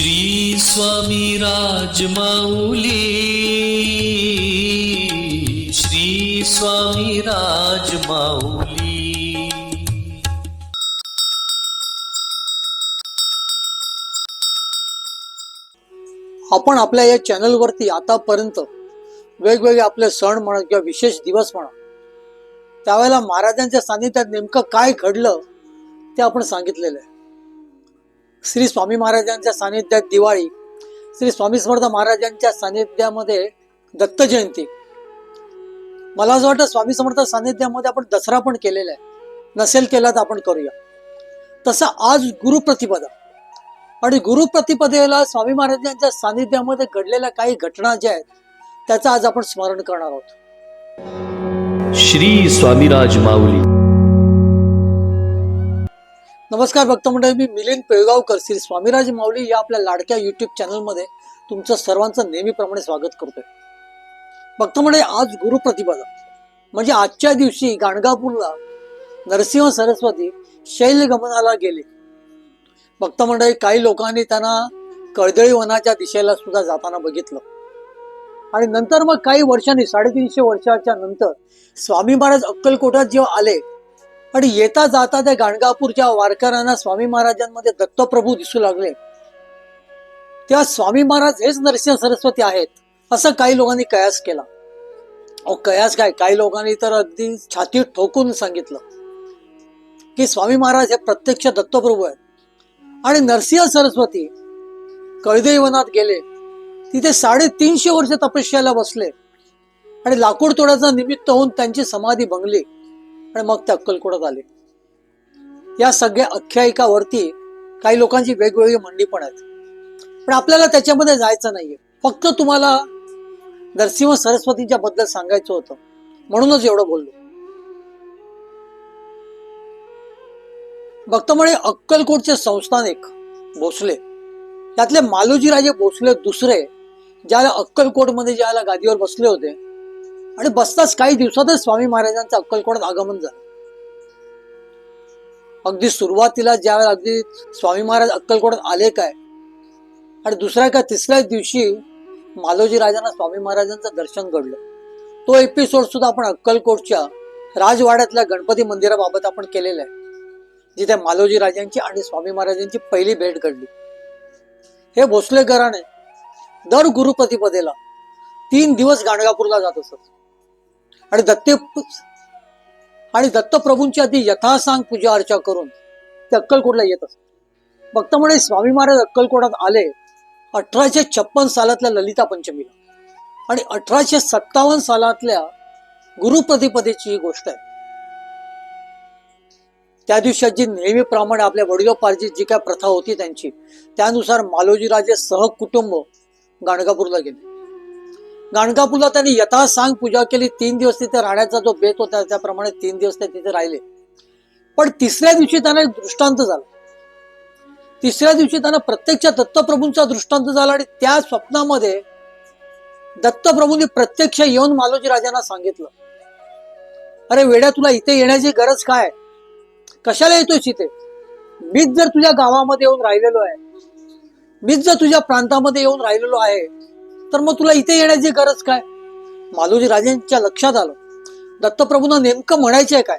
श्री स्वामी राजमाऊली श्री स्वामी राजमाऊली. आपण आपल्या या चॅनलवरती आतापर्यंत वेगवेगळे आपले सण म्हणा किंवा विशेष दिवस म्हणा त्यावेळेला महाराजांच्या सानिध्यात नेमकं काय घडलं ते आपण सांगितलेलं आहे. श्री स्वामी महाराजांच्या सानिध्यात दिवाळी श्री स्वामी समर्थ महाराजांच्या सानिध्यामध्ये दत्त जयंती. मला असं वाटतं स्वामी समर्थ सानिध्यामध्ये आपण दसरा पण केलेला आहे. नसेल केला तर आपण करूया. तसं आज गुरुप्रतिपदा आणि गुरुप्रतिपदेला स्वामी महाराजांच्या सानिध्यामध्ये घडलेल्या काही घटना ज्या आहेत त्याचं आज आपण स्मरण करणार आहोत. श्री स्वामीराज माऊली. नमस्कार भक्त मंडळी मी मिलिंद पेळगावकर श्री स्वामीराज माऊली या आपल्या लाडक्या युट्यूब चॅनलमध्ये तुमचं सर्वांचं नेहमीप्रमाणे स्वागत करतोय. भक्त मंडळी आज गुरुप्रतिपदा म्हणजे आजच्या दिवशी गाणगापूरला नरसिंह सरस्वती शैलगमनाला गेले. भक्त मंडळी काही लोकांनी त्यांना कळदळी वनाच्या दिशेला सुद्धा जाताना बघितलं. आणि नंतर मग काही वर्षांनी साडेतीनशे वर्षाच्या नंतर स्वामी महाराज अक्कलकोटात जेव्हा आले आणि येता जाता त्या गाणगापूरच्या वारकऱ्यांना स्वामी महाराजांमध्ये दत्तप्रभू दिसू लागले. त्या स्वामी महाराज हेच नरसिंह सरस्वती आहेत असं काही लोकांनी कयास केला. अहो कयास काय? काही लोकांनी तर अगदी छाती ठोकून सांगितलं की स्वामी महाराज हे प्रत्यक्ष दत्तप्रभू आहेत. आणि नरसिंह सरस्वती कैदेवनात गेले. तिथे साडेतीनशे वर्ष तपश्याला बसले. आणि लाकूड तोडाचा निमित्त होऊन त्यांची समाधी भंगली. आणि मग ते अक्कलकोटात आले. या सगळ्या आख्यायिकावरती काही लोकांची वेगवेगळी मंडी पण आहेत. पण आपल्याला त्याच्यामध्ये जायचं नाहीये. फक्त तुम्हाला नरसिंह सरस्वतीच्या बद्दल सांगायचं होतं. म्हणूनच एवढं बोललो. भक्त म्हणे अक्कलकोटचे संस्थानिक भोसले. त्यातले मालोजीराजे भोसले दुसरे ज्याला अक्कलकोटमध्ये ज्याला गादीवर बसले होते आणि बसताच काही दिवसातच स्वामी महाराजांचं अक्कलकोटात आगमन झालं. अगदी सुरुवातीला ज्यावेळेला अगदी स्वामी महाराज अक्कलकोटात आले काय आणि दुसऱ्या का तिसऱ्याच दिवशी मालोजी राजांना स्वामी महाराजांचं दर्शन घडलं. तो एपिसोड सुद्धा आपण अक्कलकोटच्या राजवाड्यातल्या गणपती मंदिराबाबत आपण केलेला आहे जिथे मालोजी राजांची आणि स्वामी महाराजांची पहिली भेट घडली. हे भोसले घराणे दर गुरुप्रतिपदेला तीन दिवस गाणगापूरला जात असत. आणि दत्ते आणि दत्तप्रभूंची आधी यथासांग पूजा अर्चा करून ते अक्कलकोटला येत असत. भक्त म्हणे स्वामी महाराज अक्कलकोटात आले अठराशे छप्पन सालातल्या ललिता पंचमीला. आणि अठराशे सत्तावन्न सालातल्या गुरुप्रतिपदेची ही गोष्ट आहे. त्या दिवशी जी नेहमीप्रमाणे आपल्या वडिलोपार्जित जी काय प्रथा होती त्यांची त्यानुसार मालोजीराजे सहकुटुंब गाणगापूरला गेले. गाणगापूरला त्यांनी यथासांग पूजा केली. तीन दिवस तिथे राहण्याचा जो बेत होता त्याप्रमाणे तीन दिवस ते तिथे राहिले. पण तिसऱ्या दिवशी त्यांना एक दृष्टांत झाला. तिसऱ्या दिवशी त्यांना प्रत्यक्ष दत्तप्रभूंचा दृष्टांत झाला आणि त्या स्वप्नामध्ये दत्तप्रभूंनी प्रत्यक्ष येऊन मालोजी राजांना सांगितलं. अरे वेड्या तुला इथे येण्याची गरज काय? कशाला येतोय इथे? मीच जर तुझ्या गावामध्ये येऊन राहिलेलो आहे मीच जर तुझ्या प्रांतामध्ये येऊन राहिलेलो आहे तर मग तुला इथे येण्याची गरज काय? मालोजी राजेंच्या लक्षात आलं. दत्तप्रभूंना नेमकं म्हणायचंय आहे काय?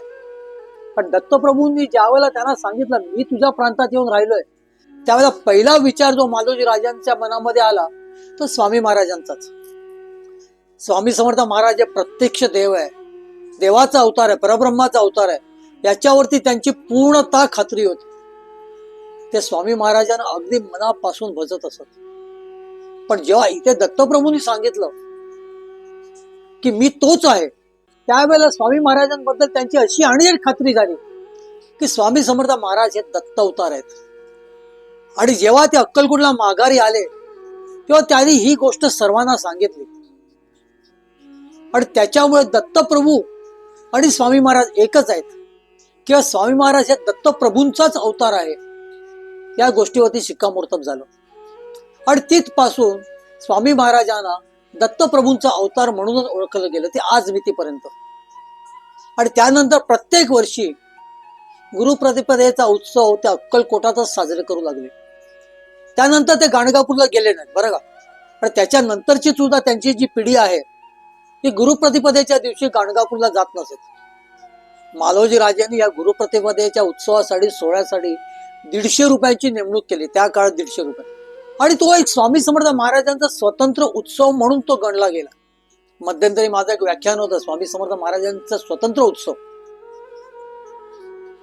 पण दत्तप्रभूंनी ज्या वेळेला त्यांना सांगितलं मी तुझ्या प्रांतात येऊन राहिलोय त्यावेळेला पहिला विचार जो मालोजी राजांच्या मनामध्ये आला तो स्वामी महाराजांचाच. स्वामी समर्थ महाराज हे प्रत्यक्ष देव आहे. देवाचा अवतार आहे परब्रह्माचा अवतार आहे. याच्यावरती त्यांची पूर्णता खात्री होती. ते स्वामी महाराजांना अगदी मनापासून भजत असत. पण जेव्हा इथे दत्तप्रभूंनी सांगितलं की मी तोच आहे त्यावेळेला स्वामी महाराजांबद्दल त्यांची अशी आणि एक खात्री झाली की स्वामी समर्थ महाराज हे दत्त अवतार आहेत. आणि जेव्हा ते अक्कलकुटला माघारी आले तेव्हा त्यांनी ही गोष्ट सर्वांना सांगितली. आणि त्याच्यामुळे दत्तप्रभू आणि स्वामी महाराज एकच आहेत. किंवा स्वामी महाराज हे दत्तप्रभूंचाच अवतार आहे. या गोष्टीवरती शिक्कामोर्तब झालं. आणि तिथपासून स्वामी महाराजांना दत्तप्रभूंचा अवतार म्हणूनच ओळखलं गेलं ते आज मितीपर्यंत. आणि त्यानंतर प्रत्येक वर्षी गुरुप्रतिपदेचा उत्सव त्या अक्कलकोटातच साजरे करू लागले. त्यानंतर ते गाणगापूरला गेले नाहीत बरं का? पण त्याच्यानंतरची सुद्धा त्यांची जी पिढी आहे ती गुरुप्रतिपदेच्या दिवशी गाणगापूरला जात नसत. मालोजी राजांनी या गुरुप्रतिपदेच्या उत्सवासाठी सोहळ्यासाठी दीडशे रुपयाची नेमणूक केली त्या काळात दीडशे रुपये. आणि तो एक स्वामी समर्थ महाराजांचा स्वतंत्र उत्सव म्हणून तो गणला गेला. मध्यंतरी माझं एक व्याख्यान होतं स्वामी समर्थ महाराजांचा स्वतंत्र उत्सव.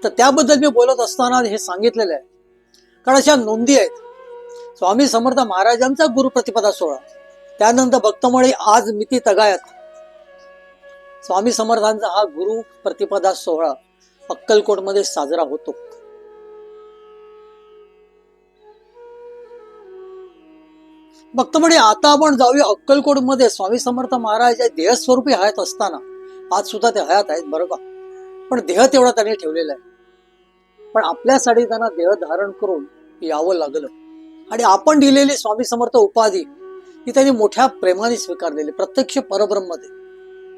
तर त्याबद्दल मी बोलत असताना हे सांगितलेलं आहे. कारण अशा नोंदी आहेत. स्वामी समर्थ महाराजांचा गुरुप्रतिपदा सोहळा. त्यानंतर भक्तमळे आज मिती तगायत. स्वामी समर्थांचा हा गुरु प्रतिपदा सोहळा अक्कलकोटमध्ये साजरा होतो. भक्तमणे आता आपण जाऊया अक्कलकोटमध्ये. स्वामी समर्थ महाराज देहस्वरूपी हयात असताना. आज सुद्धा ते हयात आहेत बरं का पण देह तेवढा त्यांनी ठेवलेला आहे. पण आपल्यासाठी त्यांना देह धारण करून यावं लागलं. आणि आपण दिलेली स्वामी समर्थ उपाधी ही त्यांनी मोठ्या प्रेमाने स्वीकारलेली प्रत्यक्ष परब्रह्मते.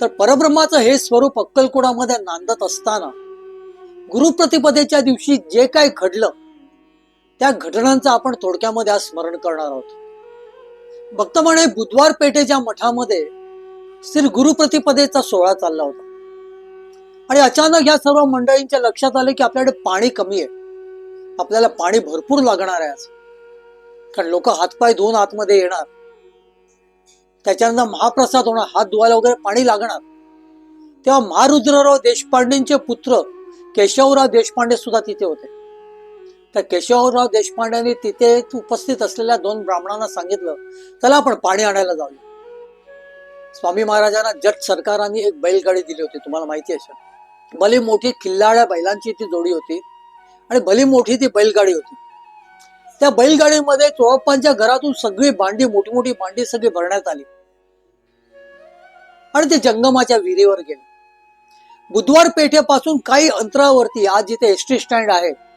तर परब्रह्माचं हे स्वरूप अक्कलकोडामध्ये नांदत असताना गुरुप्रतिपदेच्या दिवशी जे काय घडलं त्या घटनांचं आपण थोडक्यामध्ये आज स्मरण करणार आहोत. भक्तमणे बुधवार पेठेच्या मठामध्ये श्री गुरुप्रतिपदेचा सोहळा चालला होता. आणि अचानक या सर्व मंडळींच्या लक्षात आले की आपल्याकडे पाणी कमी आहे. आपल्याला पाणी भरपूर लागणार आहे कारण लोक हातपाय धुवून आतमध्ये येणार. त्याच्यानंतर महाप्रसाद होणार हात धुवायला वगैरे पाणी लागणार. तेव्हा महारुद्रराव देशपांडेंचे पुत्र केशवराव देशपांडे सुद्धा तिथे होते. त्या केशवराव देशपांडेंनी तिथे उपस्थित असलेल्या दोन ब्राह्मणांना सांगितलं चला आपण पाणी आणायला जाऊया. स्वामी महाराजांना जट सरकारांनी एक बैलगाडी दिली होती तुम्हाला माहिती असेल. भली मोठी खिल्लाळ्या बैलांची ती जोडी होती आणि भली मोठी ती बैलगाडी होती. त्या बैलगाडीमध्ये चोळप्पांच्या घरातून सगळी भांडी मोठी मोठी भांडी सगळी भरण्यात आली. आणि ते जंगमाच्या विहिरीवर गेले. बुधवार पेठेपासून काही अंतरावरती आज जिथे एस टी स्टँड आहे.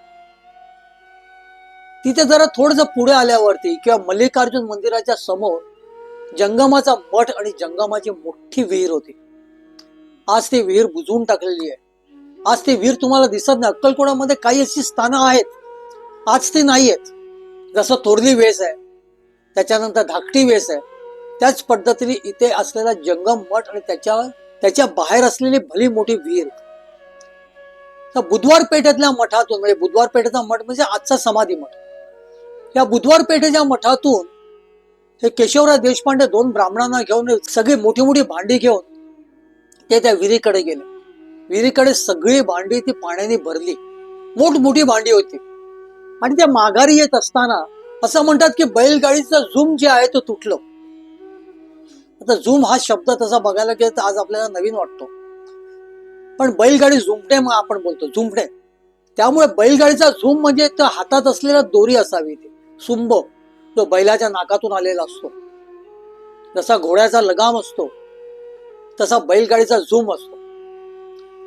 तिथे जरा थोडस पुढे आल्यावरती किंवा मल्लिकार्जुन मंदिराच्या समोर जंगमाचा मठ आणि जंगमाची मोठी विहीर होती. आज ती विहीर बुजवून टाकलेली आहे. आज ती विहीर तुम्हाला दिसत नाही. अक्कलकोणामध्ये काही अशी स्थानं आहेत. आज ती नाही आहेत जसं थोरली वेस आहे. त्याच्यानंतर धाकटी वेस आहे. त्याच पद्धतीने इथे असलेला जंगम मठ आणि त्याच्या त्याच्या बाहेर असलेली भली मोठी विहीर. तर बुधवार पेठेतल्या मठातून म्हणजे बुधवार पेठेचा मठ म्हणजे आजचा समाधी मठ. या बुधवार पेठेच्या मठातून हे केशवराव देशपांडे दोन ब्राह्मणांना घेऊन सगळी मोठी मोठी भांडी घेऊन ते त्या विहिरीकडे गेले. विहिरीकडे सगळी भांडी ती पाण्याने भरली. मोठमोठी भांडी होती. आणि त्या माघारी येत असताना असं म्हणतात की बैलगाडीचा झूम जे आहे तो तुटलं. आता झूम हा शब्द तसा बघायला गेला तर आज आपल्याला नवीन वाटतो. पण बैलगाडी झुमटे मग आपण बोलतो. झुमटे त्यामुळे बैलगाडीचा झूम म्हणजे त्या हातात असलेला दोरी असावी ती. सुंब जो बैलाच्या नाकातून आलेला असतो. जसा घोड्याचा लगाम असतो तसा बैलगाडीचा झूम असतो.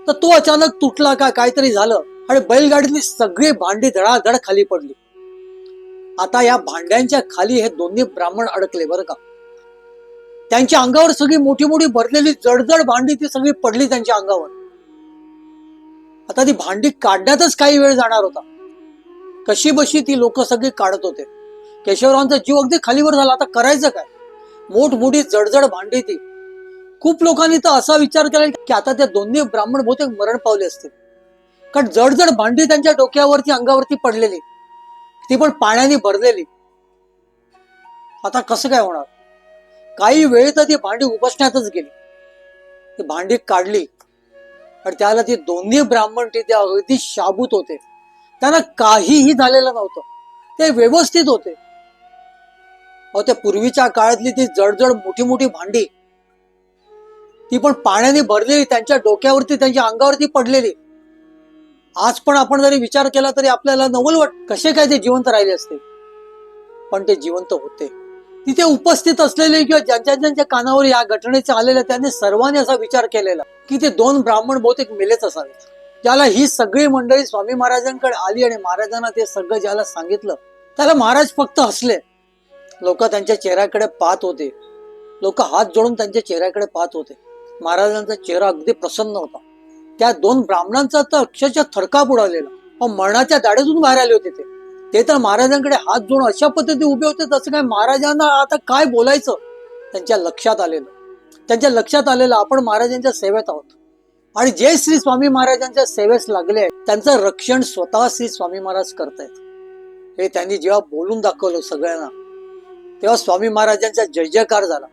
तर तो अचानक तुटला का काहीतरी झालं आणि बैलगाडीतली सगळी भांडी धडाधड खाली पडली. आता या भांड्यांच्या खाली हे दोन्ही ब्राह्मण अडकले बरं का? त्यांच्या अंगावर सगळी मोठी मोठी भरलेली जडजड भांडी ती सगळी पडली त्यांच्या अंगावर. आता ती भांडी काढण्यातच काही वेळ जाणार होता. कशी बशी ती लोक सगळी काढत होते. केशवरावांचा जीव अगदी खालीवर झाला. आता करायचं काय? मोठमोठी जडजड भांडी ती. खूप लोकांनी तर असा विचार केला की आता त्या दोन्ही ब्राह्मण बहुतेक मरण पावले असतील. कारण जडजड भांडी त्यांच्या डोक्यावरती अंगावरती पडलेली. ती पण पाण्याने भरलेली. आता कसं काय होणार? काही वेळ तर ती भांडी उपसण्यातच गेली. ती भांडी काढली. आणि त्याला ती दोन्ही ब्राह्मण तिथे अगदी शाबूत होते. त्यांना काहीही झालेलं नव्हतं. ते व्यवस्थित होते. अहो त्या पूर्वीच्या काळातली ती जडजड मोठी मोठी भांडी ती पण पाण्याने भरलेली त्यांच्या डोक्यावरती त्यांच्या अंगावरती पडलेली. आज पण आपण जरी विचार केला तरी आपल्याला नवल वाट कसे काय ते जिवंत राहिले असते. पण ते जिवंत होते. तिथे उपस्थित असलेले किंवा ज्यांच्या ज्यांच्या कानावर या घटनेचे आलेल्या त्यांनी सर्वांनी असा विचार केलेला की ते दोन ब्राह्मण बहुतेक मेलेच असावेत. ज्याला ही सगळी मंडळी स्वामी महाराजांकडे आली आणि महाराजांना ते सगळं ज्याला सांगितलं त्याला महाराज फक्त हसले. लोक त्यांच्या चेहऱ्याकडे पाहत होते. लोक हात जोडून त्यांच्या चेहऱ्याकडे पाहत होते. महाराजांचा चेहरा अगदी प्रसन्न होता. त्या दोन ब्राह्मणांचा तर अक्षरशः थरकाप उडालेला. मरणाच्या दाढेतून बाहेर आले होते ते. ते तर महाराजांकडे हात जोडून अशा पद्धती उभे होते तसं काय महाराजांना आता काय बोलायचं? त्यांच्या लक्षात आलेलं. त्यांच्या लक्षात आलेलं आपण महाराजांच्या सेवेत आहोत. आणि जे श्री स्वामी महाराजांच्या सेवेस लागले आहेत, त्यांचं रक्षण स्वतः श्री स्वामी महाराज करतायत. हे त्यांनी जेव्हा बोलून दाखवलं सगळ्यांना तेव्हा स्वामी महाराजांचा जय जयकार झाला.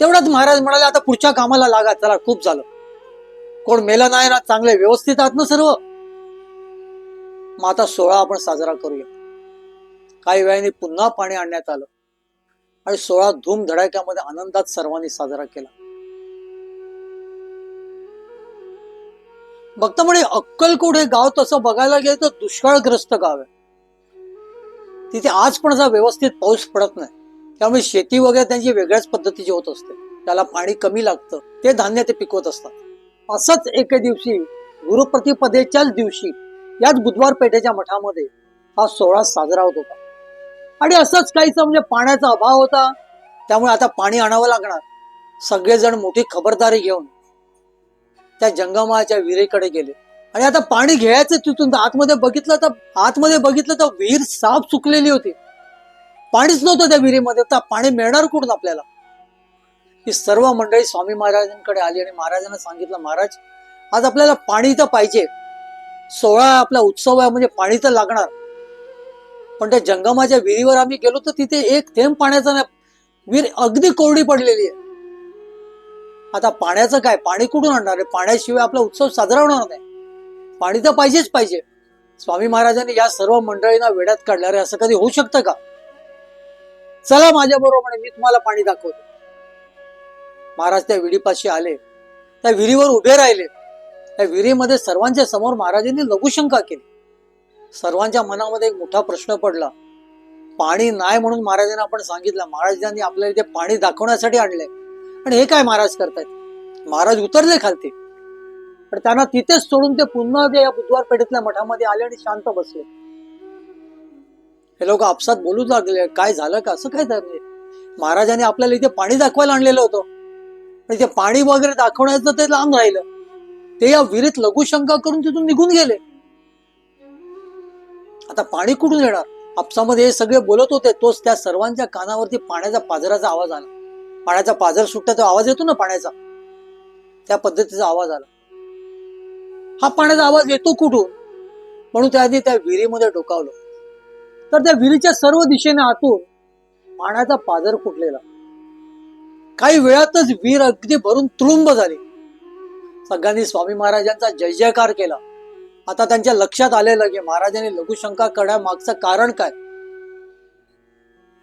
तेवढ्यात महाराज म्हणाले आता पुढच्या कामाला लागा चला खूप झालं. कोण मेला नाही ना चांगले व्यवस्थित आहात ना सर्व? मग आता सोहळा आपण साजरा करूया. काही वेळाने पुन्हा पाणी आणण्यात आलं आणि सोळा धूमधडाक्यामध्ये आनंदात सर्वांनी साजरा केला. बघता म्हणे अक्कलकोट हे गाव तसं बघायला गेलं तर दुष्काळग्रस्त गाव आहे. तिथे आज पण असा व्यवस्थित पाऊस पडत नाही. त्यामुळे शेती वगैरे त्यांची वेगळ्याच पद्धतीची होत असते. त्याला पाणी कमी लागतं ते धान्य ते पिकवत असतात. असंच एके दिवशी गुरुप्रतिपदेच्याच दिवशी याच बुधवार पेठेच्या मठामध्ये हा सोहळा साजरा होत होता. आणि असंच काहीच म्हणजे पाण्याचा अभाव होता. त्यामुळे आता पाणी आणावं लागणार. सगळेजण मोठी खबरदारी घेऊन त्या जंगमाच्या विहिरीकडे गेले. आणि आता पाणी घ्यायचं तिथून तर आतमध्ये बघितलं तर आतमध्ये बघितलं तर विहीर साफ सुकलेली होती. पाणीच नव्हतं त्या विहिरीमध्ये तर पाणी मिळणार कुठून आपल्याला? ही सर्व मंडळी स्वामी महाराजांकडे आली आणि महाराजांना सांगितलं महाराज आज आपल्याला पाणी तर पाहिजे. सोहळा आपला उत्सव आहे म्हणजे पाणी तर लागणार. पण त्या जंगमाच्या विहिरीवर आम्ही गेलो तर तिथे एक थेंब पाण्याचा नाही. विहीर अगदी कोरडी पडलेली आहे. आता पाण्याचं काय? पाणी कुठून आणणार आहे? पाण्याशिवाय आपला उत्सव साजरा होणार नाही. पाणी तर पाहिजेच पाहिजे. स्वामी महाराजांनी या सर्व मंडळींना वेड्यात काढल्या रे असं कधी होऊ शकतं का? चला माझ्या बरोबर म्हणे मी तुम्हाला पाणी दाखवतो. महाराज त्या विहिरीपाशी आले. त्या विहिरीवर उभे राहिले. त्या विहिरीमध्ये सर्वांच्या समोर महाराजांनी लघुशंका केली. सर्वांच्या मनामध्ये एक मोठा प्रश्न पडला. पाणी नाही म्हणून महाराजांना आपण सांगितलं. महाराजांनी आपल्याला इथे पाणी दाखवण्यासाठी आणलंय. पण हे काय महाराज करतायत? महाराज उतरले खालते. पण त्यांना तिथेच सोडून ते पुन्हा ते या बुधवार पेठेतल्या मठामध्ये आले आणि शांत बसले. हे लोक आपसात बोलू लागले. काय झालं का? असं काय झालं? महाराजांनी आपल्याला इथे पाणी दाखवायला आणलेलं होतं. आणि ते पाणी वगैरे दाखवण्याचं ते लांब राहिलं. ते या विहिरीत लघुशंका करून तिथून निघून गेले. आता पाणी कुठून येणार? आपसामध्ये हे सगळे बोलत होते तोच त्या सर्वांच्या कानावरती पाण्याचा पाझराचा आवाज आला. पाण्याचा पाझर सुटता तो आवाज येतो ना पाण्याचा? त्या पद्धतीचा आवाज आला. हा पाण्याचा आवाज येतो कुठून? म्हणून त्याआधी त्या विहिरीमध्ये डोकावलं. तर त्या विहिरीच्या सर्व दिशेने आतून पाण्याचा पाझर फुटलेला. काही वेळातच विहीर अगदी भरून तुळुंब झाली. सगळ्यांनी स्वामी महाराजांचा जय जयकार केला. आता त्यांच्या लक्षात आलेलं की महाराजांनी लघुशंका करण्यामागचं कारण काय?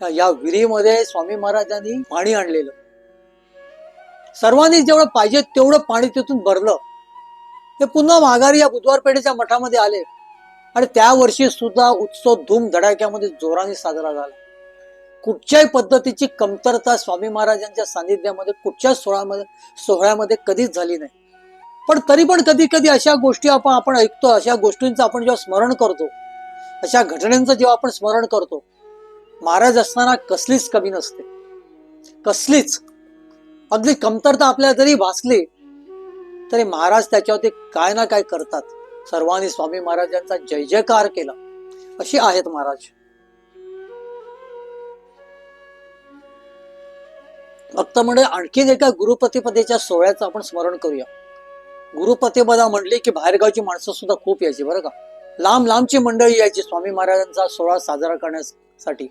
या विहिरीमध्ये स्वामी महाराजांनी पाणी आणलेलं. सर्वांनी जेवढं पाहिजे तेवढं पाणी तिथून भरलं. ते पुन्हा माघारी या बुधवार पेठेच्या मठामध्ये आले. आणि त्या वर्षी सुद्धा उत्सव धूम धडाक्यामध्ये जोराने साजरा झाला. कुठच्याही पद्धतीची कमतरता स्वामी महाराजांच्या सानिध्यामध्ये कुठच्याच सोहळ्यामध्ये सोहळ्यामध्ये कधीच झाली नाही. पण तरी पण कधी कधी अशा गोष्टी आपण आपण ऐकतो अशा गोष्टींचं आपण जेव्हा स्मरण करतो अशा घटनेचं जेव्हा आपण स्मरण करतो महाराज असताना कसलीच कमी नसते. कसलीच. अगदी कमतरता आपल्याला जरी भासली तरी महाराज त्याच्यावरती काय ना काय करतात. सर्वांनी स्वामी महाराजांचा जय जयकार केला. अशी आहेत महाराज. भक्त म्हणजे आणखीन एका गुरुप्रतिपदेच्या सोहळ्याचं आपण स्मरण करूया. गुरुप्रतिपदा म्हणली की बाहेरगावची माणसं सुद्धा खूप यायची बरं का? लांब लांबची मंडळी यायची स्वामी महाराजांचा सोहळा साजरा करण्यासाठी.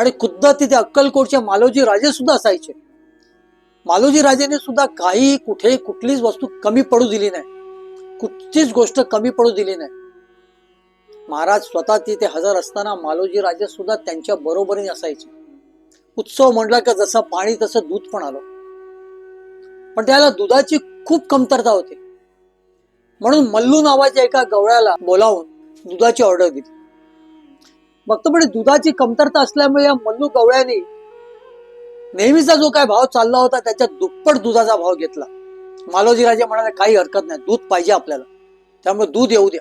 आणि खुद्द तिथे अक्कलकोटचे मालोजी राजे सुद्धा असायचे. मालोजी राजेने सुद्धा काही कुठे कुठलीच वस्तू कमी पडू दिली नाही. कुठचीच गोष्ट कमी पडू दिली नाही. महाराज स्वतः तिथे हजर असताना मालोजी राजे सुद्धा त्यांच्या बरोबरीने असायचे. उत्सव म्हणला का जसं पाणी तसं दूध पण आलं. पण त्याला दुधाची खूप कमतरता होती. म्हणून मल्लू नावाच्या एका गवळ्याला बोलावून दुधाची ऑर्डर दिली. फक्त म्हणजे दुधाची कमतरता असल्यामुळे या मल्लू गवळ्याने नेहमीचा जो काय भाव चालला होता त्याच्या दुप्पट दुधाचा भाव घेतला. मालोजी राजे म्हणाले काही हरकत नाही दूध पाहिजे आपल्याला. त्यामुळे दूध येऊ द्या.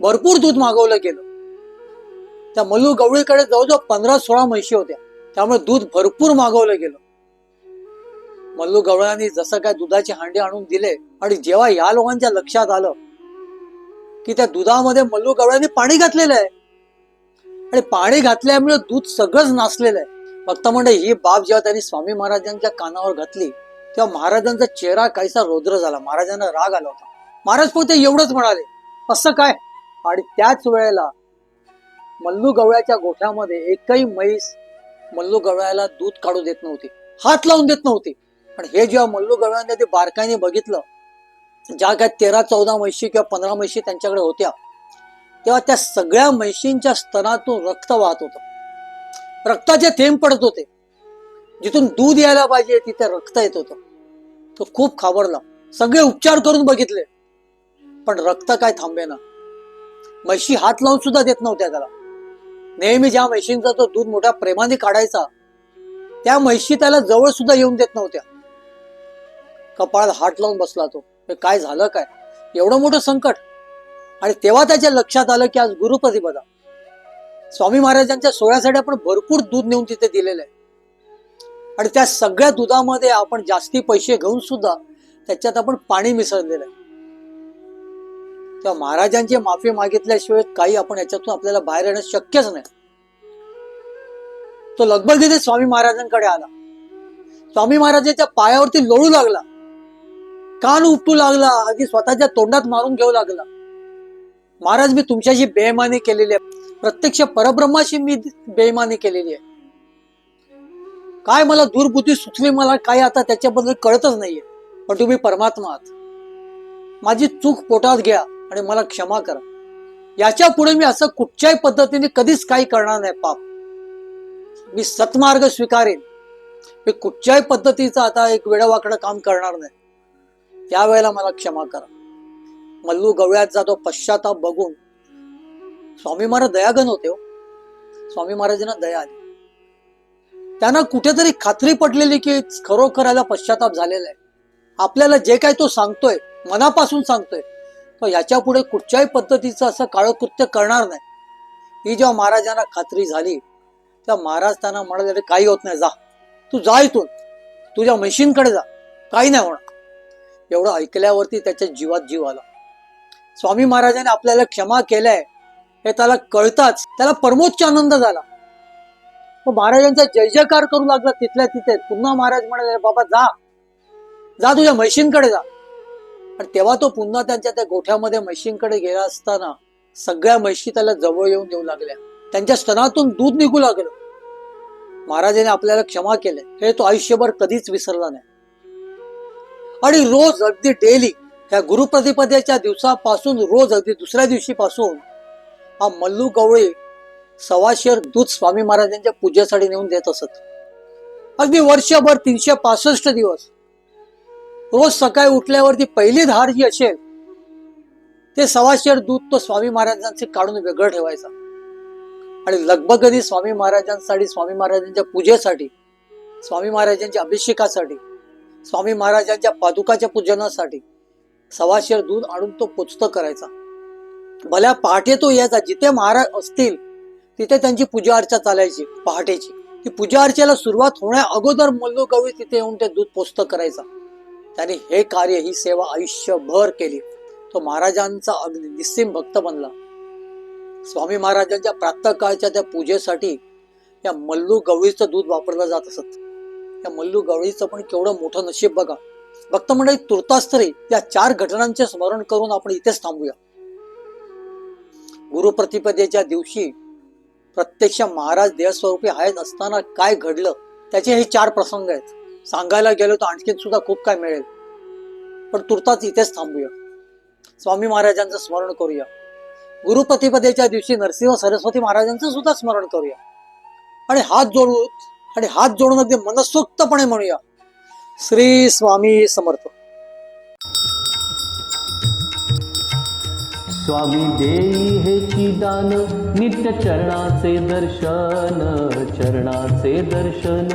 भरपूर दूध मागवलं गेलं. त्या मल्लू गवळीकडे जवळजवळ पंधरा सोळा म्हशी होत्या. त्यामुळे दूध भरपूर मागवलं गेलं. मल्लू गवळ्यांनी जसं काय दुधाची हांडी आणून दिले आणि जेव्हा या लोकांच्या लक्षात आलं की त्या दुधामध्ये मल्लू गवळ्यांनी पाणी घातलेलं आहे आणि पाणी घातल्यामुळे दूध सगळंच नासलेलं आहे. भक्त म्हणजे ही बाब जेव्हा त्यांनी स्वामी महाराजांच्या कानावर घातली तेव्हा महाराजांचा चेहरा काहीसा रोद्र झाला. महाराजांना राग आला होता. महाराज फक्त एवढंच म्हणाले असं काय? आणि त्याच वेळेला मल्लू गवळ्याच्या गोठ्यामध्ये एकही म्हैस मल्लू गवळ्याला दूध काढू देत नव्हती. हात लावून देत नव्हती. पण हे जेव्हा मल्लू गवळ्याने ते बारकाईने बघितलं ज्या काय तेरा चौदा म्हैशी किंवा पंधरा म्हैशी त्यांच्याकडे होत्या तेव्हा त्या सगळ्या म्हशींच्या स्तनातून रक्त वाहत होतं. रक्ताचे थेंब पडत होते. जिथून दूध यायला पाहिजे तिथे रक्त येत होतं. तो खूप खाबरला सगळे उपचार करून बघितले. पण रक्त काय थांबेना. म्हशी हात लावून सुद्धा देत नव्हत्या त्याला. नेहमी ज्या म्हशींचा तो दूध मोठ्या प्रेमाने काढायचा त्या म्हशी त्याला जवळ सुद्धा येऊन देत नव्हत्या. कपाळात हात लावून बसला तो. हे काय झालं काय? एवढं मोठं संकट? आणि तेव्हा त्याच्या लक्षात आलं की आज गुरुप्रतिपदा स्वामी महाराजांच्या सोहळ्यासाठी आपण भरपूर दूध नेऊन तिथे दिलेलं आहे. आणि त्या सगळ्या दुधामध्ये आपण जास्ती पैसे घेऊन सुद्धा त्याच्यात आपण पाणी मिसळलेलं आहे. तेव्हा महाराजांची माफी मागितल्याशिवाय काही आपण याच्यातून आपल्याला बाहेर येणं शक्यच नाही. तो लगबगीने स्वामी महाराजांकडे आला. स्वामी महाराजांच्या पायावरती लोळू लागला. कान उपटू लागला. आधी स्वतःच्या तोंडात मारून घेऊ लागला. महाराज मी तुमच्याशी बेमानी केलेली आहे. प्रत्यक्ष परब्रह्माशी मी बेमानी केलेली आहे. काय मला दुर्बुद्धी सुचली मला काय आता त्याच्याबद्दल कळतच नाहीये. पण तुम्ही परमात्मा आहात. माझी चूक पोटात घ्या आणि मला क्षमा करा. याच्यापुढे मी असं कुठच्याही पद्धतीने कधीच काही करणार नाही पाप. मी सत्मार्ग स्वीकारेन. मी कुठच्याही पद्धतीचं आता एक वेळावाकडं काम करणार नाही. त्यावेळेला मला क्षमा करा. मल्लू गवळ्याचा तो पश्चाताप बघून. स्वामी महाराज दयागन होते हो. स्वामी महाराजांना दया आली. त्यांना कुठेतरी खात्री पटलेली की खरोखर याला पश्चाताप झालेला आहे. आपल्याला जे काय तो सांगतोय मनापासून सांगतोय तो याच्यापुढे कुठच्याही पद्धतीचं असं काळकृत्य करणार नाही. ही जेव्हा महाराजांना खात्री झाली तेव्हा महाराज त्यांना म्हणाले "अरे, काही होत नाही जा. तू जा इथून. तुझ्या म्हशींकडे जा. काही नाही होणार. एवढं ऐकल्यावरती त्याच्या जीवात जीव आला. स्वामी महाराजांनी आपल्याला क्षमा केलंय हे त्याला कळताच त्याला परमोच्च आनंद झाला. तो महाराजांचा जय जयकार करू लागला तिथल्या तिथे. पुन्हा महाराज म्हणाले बाबा जा. जा तुझ्या म्हशींकडे जा. आणि तेव्हा तो पुन्हा त्यांच्या त्या गोठ्यामध्ये म्हशींकडे गेला असताना सगळ्या म्हशी त्याला जवळ येऊन देऊ लागल्या. त्यांच्या स्तनातून दूध निघू लागलं. महाराजांनी आपल्याला क्षमा केले हे तो आयुष्यभर कधीच विसरला नाही. आणि रोज अगदी डेली या गुरुप्रतिपदेच्या दिवसापासून रोज अगदी दुसऱ्या दिवशीपासून हा मल्लू गवळी सवाशेर दूध स्वामी महाराजांच्या पूजेसाठी नेऊन देत असत. अगदी वर्षभर तीनशे पासष्ट दिवस. रोज सकाळी उठल्यावरती पहिली धार जी असेल ते सवाशेर दूध तो स्वामी महाराजांचे काढून वेगळं ठेवायचा. आणि लगबगनी स्वामी महाराजांसाठी स्वामी महाराजांच्या पूजेसाठी स्वामी महाराजांच्या अभिषेकासाठी स्वामी महाराजांच्या पादुकाच्या पूजनासाठी सवाशेर दूध आणून तो पोचत करायचा. भल्या पहाटे तो यायचा. जिथे महाराज असतील तिथे त्यांची पूजा अर्चा चालायची पहाटेची. ती पूजा अर्चेला सुरुवात होण्या अगोदर मल्लू गवळी तिथे येऊन ते दूध पोचत करायचा. त्याने हे कार्य ही सेवा आयुष्यभर केली. तो महाराजांचा अगदी निस्सीम भक्त बनला. स्वामी महाराजांच्या प्रातःकाळच्या त्या पूजेसाठी या मल्लू गवळीचं दूध वापरलं जात असत. या मल्लू गवळीचं पण केवढं मोठं नशीब बघा. भक्तमंडळी तुर्तास तरी या चार घटनांचे स्मरण करून आपण इथेच थांबूया. गुरुप्रतिपदेच्या दिवशी प्रत्यक्ष महाराज देहस्वरूपी आहेत असताना काय घडलं त्याचे हे चार प्रसंग आहेत. सांगायला गेलो तर आणखीन सुद्धा खूप काय मिळेल. पण तुर्ताच इथेच थांबूया. स्वामी महाराजांचं स्मरण करूया. गुरुप्रतिपदेच्या दिवशी नरसिंह सरस्वती महाराजांचं सुद्धा स्मरण करूया. आणि हात जोडू आणि हात जोडून अगदी मनसोक्तपणे म्हणूया. श्री स्वामी समर्थ. स्वामी देई हे दान नित्य चरणाचे दर्शन चरणाचे दर्शन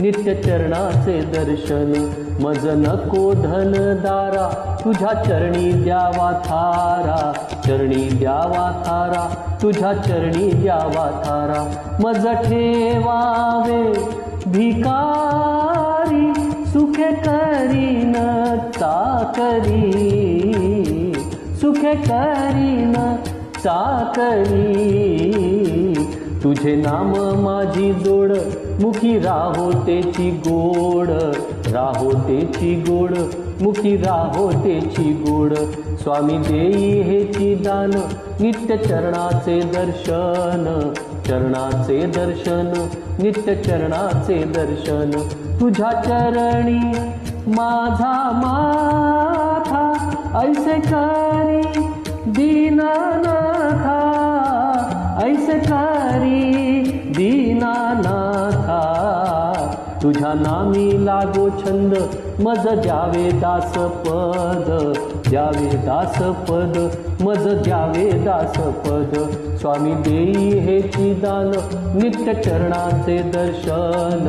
नित्य चरणाचे दर्शन. मज नको धन दारा तुझ्या चरणी द्यावा थारा. चरणी द्यावा थारा तुझ्या चरणी द्यावा थारा. मज ठेवावे भिकारी. सुखे करीन चाकरी सुखे करीन चाकरी तुझे नाम माझी जोड मुखी राहो तेची गोड. राहो तेची गोड मुखी राहो तेची गोड. स्वामी देई हेची दान नित्य चरणाचे दर्शन. चरणाचे दर्शन नित्य चरणाचे दर्शन. तुझ्या चरणी माझा माथा ऐसे करी दीनानाथा ऐसे करी दीनानाथा. तुझ्या नामी लागो छंद मज द्यावे दास पद द्यावे दास पद मज द्यावे दास पद स्वामी देई हे दान नित्य चरणाचे दर्शन.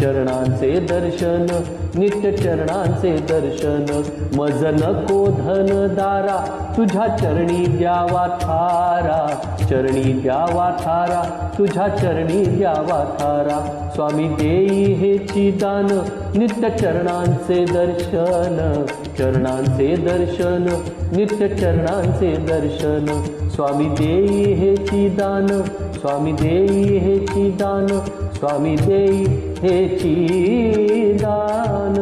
चरणांचे दर्शन नित्य चरणांचे दर्शन. मज नको धन दारा तुझ्या चरणी द्यावा थारा. चरणी द्यावा थारा तुझ्या चरणी द्यावा थारा. स्वामी देई हे चिदान नित्य चरणांचे दर्शन. चरणांचे दर्शन नित्य चरणांचे दर्शन. स्वामी देई हे चिदान स्वामी देई हे चिदान. स्वामी देई हेची दान